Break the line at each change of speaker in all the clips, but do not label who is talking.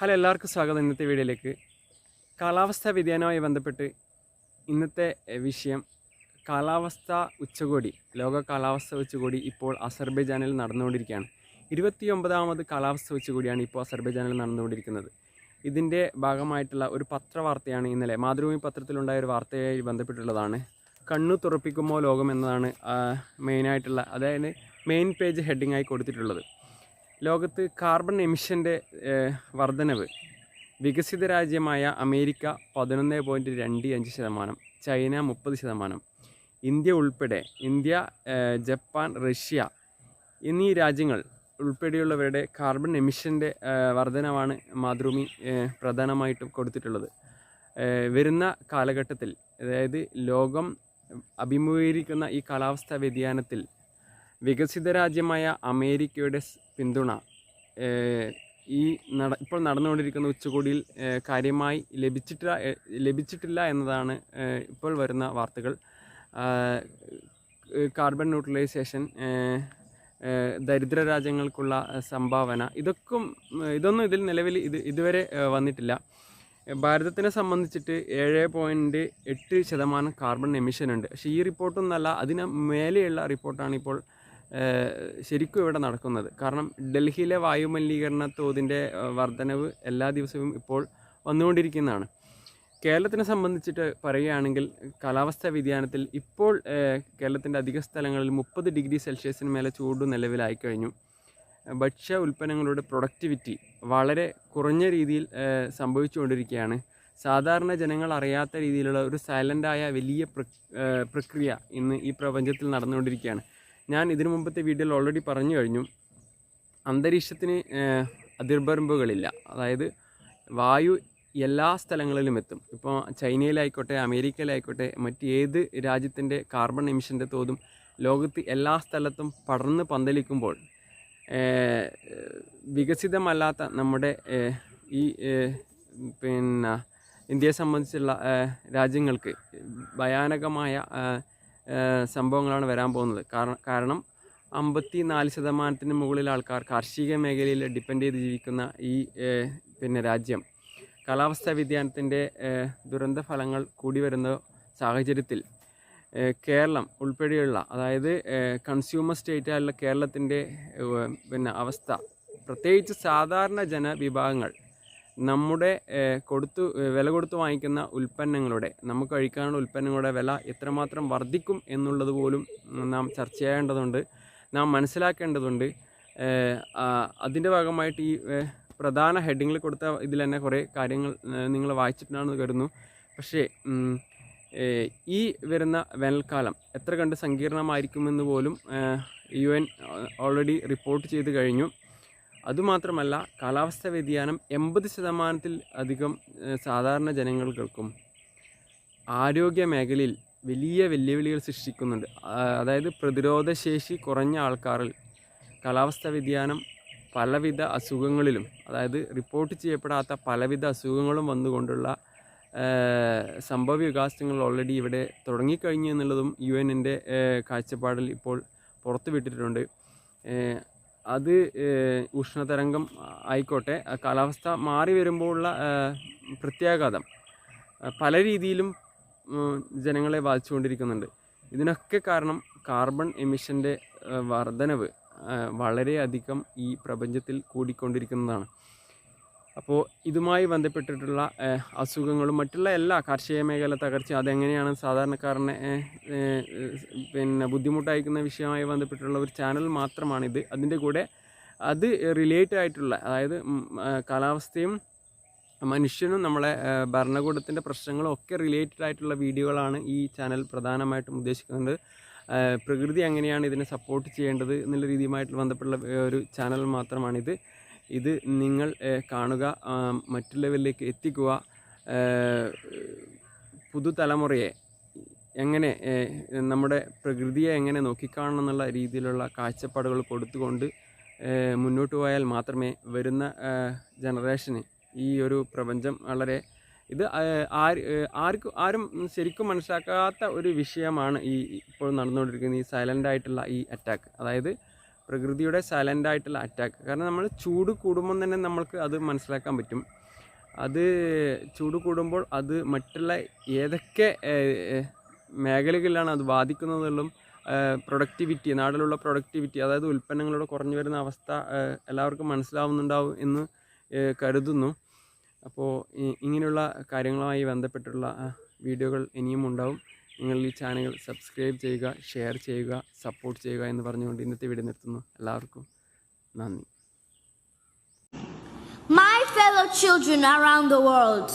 Hello എല്ലാവർക്കും സ്വാഗതം. ഇന്നത്തെ വീഡിയോയിലേക്ക് കാലാവസ്ഥാ വ്യതിയാനവുമായി ബന്ധപ്പെട്ട് ഇന്നത്തെ വിഷയം കാലാവസ്ഥ ഉച്ചകോടി ലോക കാലാവസ്ഥ ഉച്ചകോടി ഇപ്പോൾ അസർബൈജാനിൽ നടന്നുകൊണ്ടിരിക്കുകയാണ്. ഇരുപത്തിയൊമ്പതാമത് കാലാവസ്ഥ ഉച്ചകോടിയാണ് ഇപ്പോൾ അസർബൈജാനിൽ നടന്നുകൊണ്ടിരിക്കുന്നത്. ഇതിന്റെ ഭാഗമായിട്ടുള്ള ഒരു പത്രവാർത്തയാണ് ഇന്നലെ മാതൃഭൂമി പത്രത്തിലുണ്ടായ ഒരു വാർത്തയായി ബന്ധപ്പെട്ടുള്ളതാണ്. കണ്ണു തുറപ്പിക്കുമോ ലോകം എന്നതാണ് മെയിനായിട്ടുള്ള അതായത് മെയിൻ പേജ് ഹെഡിങ്ങായി കൊടുത്തിട്ടുള്ളത്. ലോകത്ത് കാർബൺ എമിഷന്റെ വർധനവ്. വികസിത രാജ്യമായ അമേരിക്ക പതിനൊന്ന് പോയിന്റ് രണ്ട് അഞ്ച് ശതമാനം ചൈന മുപ്പത് ശതമാനം. ഇന്ത്യ ഉൾപ്പെടെ ഇന്ത്യ ജപ്പാൻ റഷ്യ എന്നീ രാജ്യങ്ങൾ ഉൾപ്പെടെയുള്ളവരുടെ കാർബൺ എമിഷന്റെ വർധനവാണ് മാതൃഭൂമി പ്രധാനമായിട്ടും കൊടുത്തിട്ടുള്ളത്. വരുന്ന കാലഘട്ടത്തിൽ അതായത് ലോകം അഭിമുഖീകരിക്കുന്ന ഈ കാലാവസ്ഥാ വ്യതിയാനത്തിൽ വികസിത രാജ്യമായ അമേരിക്കയുടെ പിന്തുണ ഈ നട ഇപ്പോൾ നടന്നുകൊണ്ടിരിക്കുന്ന ഉച്ചകോടിയിൽ കാര്യമായി ലഭിച്ചിട്ടില്ല ലഭിച്ചിട്ടില്ല എന്നതാണ് ഇപ്പോൾ വരുന്ന വാർത്തകൾ. കാർബൺ ന്യൂട്രലൈസേഷൻ ദരിദ്ര രാജ്യങ്ങൾക്കുള്ള സംഭാവന ഇതൊക്കെ ഇതൊന്നും ഇതിൽ നിലവിൽ ഇത് ഇതുവരെ വന്നിട്ടില്ല. ഭാരതത്തിനെ സംബന്ധിച്ചിട്ട് ഏഴ് പോയിന്റ് എട്ട് ശതമാനം കാർബൺ എമിഷൻ ഉണ്ട് പക്ഷേ ഈ റിപ്പോർട്ടൊന്നല്ല അതിന് മേലെയുള്ള റിപ്പോർട്ടാണ് ഇപ്പോൾ ശരിക്കും ഇവിടെ നടക്കുന്നത്. കാരണം ഡൽഹിയിലെ വായുമലിനീകരണ തോതിന്റെ വർധനവ് എല്ലാ ദിവസവും ഇപ്പോൾ വന്നുകൊണ്ടിരിക്കുന്നതാണ്. കേരളത്തിനെ സംബന്ധിച്ചിട്ട് പറയുകയാണെങ്കിൽ കാലാവസ്ഥാ വ്യതിയാനത്തിൽ ഇപ്പോൾ കേരളത്തിന്റെ അധിക സ്ഥലങ്ങളിൽ മുപ്പത് ഡിഗ്രി സെൽഷ്യസിന് മേലെ ചൂട് നിലവിലായി കഴിഞ്ഞു ഭക്ഷ്യ ഉൽപ്പന്നങ്ങളുടെ പ്രൊഡക്ടിവിറ്റി വളരെ കുറഞ്ഞ രീതിയിൽ സംഭവിച്ചുകൊണ്ടിരിക്കുകയാണ്. സാധാരണ ജനങ്ങൾ അറിയാത്ത രീതിയിലുള്ള ഒരു സൈലന്റായ വലിയ പ്രക്രിയ ഇന്ന് ഈ പ്രപഞ്ചത്തിൽ നടന്നുകൊണ്ടിരിക്കുകയാണ്. ഞാൻ ഇതിനു മുമ്പത്തെ വീഡിയോയിൽ ഓൾറെഡി പറഞ്ഞു കഴിഞ്ഞു. അന്തരീക്ഷത്തിന് ഏഹ്, അതിർവരമ്പുകളില്ല അതായത് വായു എല്ലാ സ്ഥലങ്ങളിലും എത്തും. ഇപ്പോൾ ചൈനയിലായിക്കോട്ടെ അമേരിക്കയിലായിക്കോട്ടെ മറ്റ് ഏത് രാജ്യത്തിന്റെ കാർബൺ എമിഷന്റെ തോതും ലോകത്ത് എല്ലാ സ്ഥലത്തും പടർന്ന് പന്തലിക്കുമ്പോൾ വികസിതമല്ലാത്ത നമ്മുടെ ഈ പിന്നെ ഇന്ത്യയെ സംബന്ധിച്ചുള്ള രാജ്യങ്ങൾക്ക് ഭയാനകമായ സംഭവങ്ങളാണ് വരാൻ പോകുന്നത്. കാരണം കാരണം അമ്പത്തി നാല് ശതമാനത്തിന് മുകളിൽ ആൾക്കാർ കാർഷിക മേഖലയിൽ ഡിപ്പെൻഡ് ചെയ്ത് ജീവിക്കുന്ന ഈ പിന്നെ രാജ്യം. കാലാവസ്ഥാ വ്യതിയാനത്തിന്റെ ദുരന്ത ഫലങ്ങൾ കൂടി വരുന്ന സാഹചര്യത്തിൽ കേരളം ഉൾപ്പെടെയുള്ള അതായത് കൺസ്യൂമർ സ്റ്റേറ്റ് ആയുള്ള കേരളത്തിന്റെ പിന്നെ അവസ്ഥ. പ്രത്യേകിച്ച് സാധാരണ ജനവിഭാഗങ്ങൾ നമ്മുടെ കൊടുത്തു വില കൊടുത്ത് വാങ്ങിക്കുന്ന ഉൽപ്പന്നങ്ങളുടെ നമുക്ക് കഴിക്കാനുള്ള ഉൽപ്പന്നങ്ങളുടെ വില എത്രമാത്രം വർദ്ധിക്കും എന്നുള്ളത് പോലും നാം ചർച്ച ചെയ്യേണ്ടതുണ്ട് നാം മനസ്സിലാക്കേണ്ടതുണ്ട്. അതിന്റെ ഭാഗമായിട്ട് ഈ പ്രധാന ഹെഡിങ്ങിൽ കൊടുത്ത ഇതിൽ തന്നെ കുറേ കാര്യങ്ങൾ നിങ്ങൾ വായിച്ചിട്ടുണ്ടാണെന്ന് കരുതുന്നു. പക്ഷേ ഈ വരുന്ന വേനൽക്കാലം എത്ര കണ്ട് സങ്കീർണമായിരിക്കുമെന്ന് പോലും യു എൻ ഓൾറെഡി റിപ്പോർട്ട് ചെയ്ത് കഴിഞ്ഞു. അതുമാത്രമല്ല കാലാവസ്ഥ വ്യതിയാനം എൺപത് ശതമാനത്തിൽ അധികം സാധാരണ ജനങ്ങൾക്കും ആരോഗ്യ മേഖലയിൽ വലിയ വെല്ലുവിളികൾ സൃഷ്ടിക്കുന്നുണ്ട്. അതായത് പ്രതിരോധശേഷി കുറഞ്ഞ ആൾക്കാരിൽ കാലാവസ്ഥ വ്യതിയാനം പലവിധ അസുഖങ്ങളിലും അതായത് റിപ്പോർട്ട് ചെയ്യപ്പെടാത്ത പലവിധ അസുഖങ്ങളും വന്നുകൊണ്ടുള്ള സംഭവ വികാസങ്ങൾ ഓൾറെഡി ഇവിടെ തുടങ്ങിക്കഴിഞ്ഞു എന്നുള്ളതും യു എന്റെ കാഴ്ചപ്പാടിൽ ഇപ്പോൾ പുറത്തുവിട്ടിട്ടുണ്ട്. അത് ഉഷ്ണതരംഗം ആയിക്കോട്ടെ. കാലാവസ്ഥ മാറി വരുമ്പോഴുള്ള പ്രത്യാഘാതം. പല രീതിയിലും ജനങ്ങളെ ബാധിച്ചുകൊണ്ടിരിക്കുന്നുണ്ട്. ഇതിനൊക്കെ കാരണം കാർബൺ എമിഷന്റെ വർധനവ് വളരെയധികം ഈ പ്രപഞ്ചത്തിൽ കൂടിക്കൊണ്ടിരിക്കുന്നതാണ്. അപ്പോൾ ഇതുമായി ബന്ധപ്പെട്ടിട്ടുള്ള അസുഖങ്ങളും മറ്റുള്ള എല്ലാ കാർഷിക മേഖല തകർച്ച അതെങ്ങനെയാണ് സാധാരണക്കാരനെ പിന്നെ ബുദ്ധിമുട്ടായിക്കുന്ന വിഷയമായി ബന്ധപ്പെട്ടുള്ള ഒരു ചാനൽ മാത്രമാണിത്. അതിന്റെ കൂടെ അത് റിലേറ്റഡ് ആയിട്ടുള്ള അതായത് കാലാവസ്ഥയും മനുഷ്യനും നമ്മളെ ഭരണകൂടത്തിന്റെ പ്രശ്നങ്ങളും ഒക്കെ റിലേറ്റഡ് ആയിട്ടുള്ള വീഡിയോകളാണ് ഈ ചാനൽ പ്രധാനമായിട്ടും ഉദ്ദേശിക്കുന്നത്. പ്രകൃതി എങ്ങനെയാണ് ഇതിനെ സപ്പോർട്ട് ചെയ്യേണ്ടത് എന്നുള്ള രീതിയുമായിട്ട് ബന്ധപ്പെട്ടുള്ള ഒരു ചാനൽ മാത്രമാണിത്. ഇത് നിങ്ങൾ കാണുക മറ്റു ലെവലിലേക്ക് എത്തിക്കുക പുതുതലമുറയെ എങ്ങനെ നമ്മുടെ പ്രകൃതിയെ എങ്ങനെ നോക്കിക്കാണണം എന്നുള്ള രീതിയിലുള്ള കാഴ്ചപ്പാടുകൾ കൊടുത്തുകൊണ്ട് മുന്നോട്ട് പോയാൽ മാത്രമേ വരുന്ന ജനറേഷന് ഈ ഒരു പ്രപഞ്ചം വളരെ ഇത് ആര് ആർക്കും ആരും ശരിക്കും മനസ്സിലാക്കാത്ത ഒരു വിഷയമാണ് ഈ ഇപ്പോൾ നടന്നുകൊണ്ടിരിക്കുന്ന ഈ സൈലന്റ് ആയിട്ടുള്ള ഈ അറ്റാക്ക്. അതായത് പ്രകൃതിയുടെ സൈലന്റ് ആയിട്ടുള്ള അറ്റാക്ക് കാരണം നമ്മൾ ചൂട് കൂടുമ്പോൾ തന്നെ നമ്മൾക്ക് അത് മനസ്സിലാക്കാൻ പറ്റും. അത് ചൂട് കൂടുമ്പോൾ അത് മറ്റുള്ള ഏതൊക്കെ മേഖലകളിലാണ് അത് ബാധിക്കുന്നതെന്നും പ്രൊഡക്ടിവിറ്റി നാടിലുള്ള പ്രൊഡക്ടിവിറ്റി അതായത് ഉൽപ്പന്നങ്ങളുടെ കുറഞ്ഞു വരുന്ന അവസ്ഥ എല്ലാവർക്കും മനസ്സിലാവുന്നുണ്ടാവും എന്ന് കരുതുന്നു. അപ്പോൾ ഇങ്ങനെയുള്ള കാര്യങ്ങളുമായി ബന്ധപ്പെട്ടുള്ള വീഡിയോകൾ ഇനിയും ഉണ്ടാവും. നിങ്ങൾ ഈ ചാനൽ സബ്സ്ക്രൈബ് ചെയ്യുക ഷെയർ ചെയ്യുക സപ്പോർട്ട് ചെയ്യുക എന്ന് പറഞ്ഞുകൊണ്ട് ഇന്നത്തെ വീഡിയോ നിർത്തുന്നു എല്ലാവർക്കും നന്ദി
My fellow children around the world,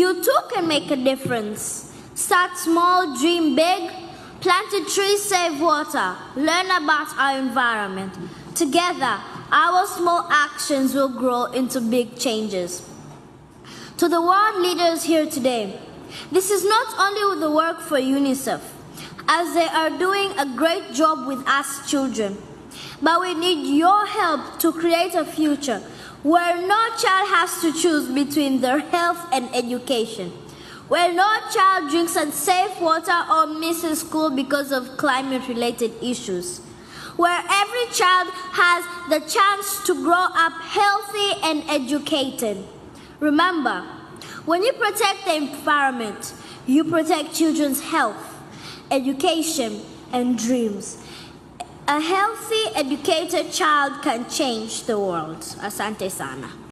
you too can make a difference. Start small, dream big, plant a tree, save water, learn about our environment. Together, our small actions will grow into big changes. To the world leaders here today, this is not only the work for UNICEF, as they are doing a great job with us children, but we need your help to create a future where no child has to choose between their health and education, where no child drinks unsafe water or misses school because of climate related issues, where every child has the chance to grow up healthy and educated. Remember, when you protect the environment, you protect children's health, education, and dreams. A healthy, educated child can change the world. Asante sana.